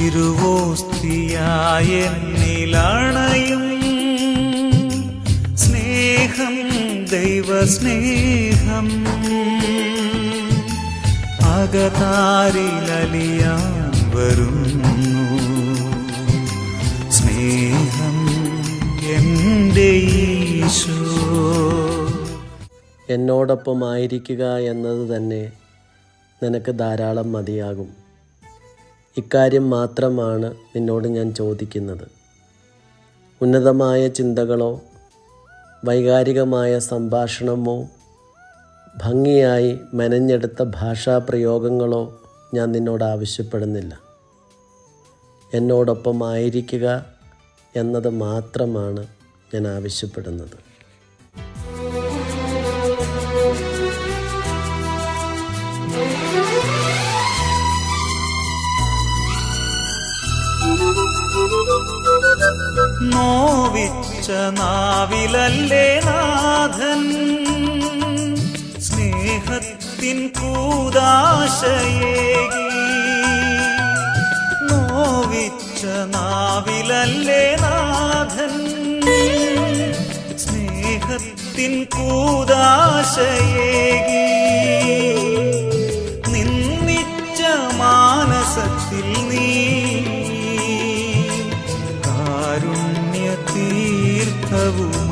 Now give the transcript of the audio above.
തിരുവോസ്തിയായ എന്നിലണയും. സ്നേഹം ദൈവസ്നേഹം. വരുന്നു. സ്നേഹം എന്റെ ഈശോ. എന്നോടൊപ്പമായിരിക്കുക എന്നത് തന്നെ നിനക്ക് ധാരാളം മതിയാകും. ഇക്കാര്യം മാത്രമാണ് നിന്നോട് ഞാൻ ചോദിക്കുന്നത്. ഉന്നതമായ ചിന്തകളോ വൈകാരികമായ സംഭാഷണമോ ഭംഗിയായി മെനഞ്ഞെടുത്ത ഭാഷാപ്രയോഗങ്ങളോ ഞാൻ നിന്നോട് ആവശ്യപ്പെടുന്നില്ല. എന്നോടൊപ്പമായിരിക്കുക എന്നത് മാത്രമാണ് ഞാൻ ആവശ്യപ്പെടുന്നത്. നോവിച്ച നാവിലല്ലേ നാഥൻ? സ്നേഹത്തിൻ കൂതാശയേകി. നോവിച്ച നാവിലല്ലേ നാഥൻ? സ്നേഹത്തിൻ കൂതാശയേകി. தீர்க்கவும்.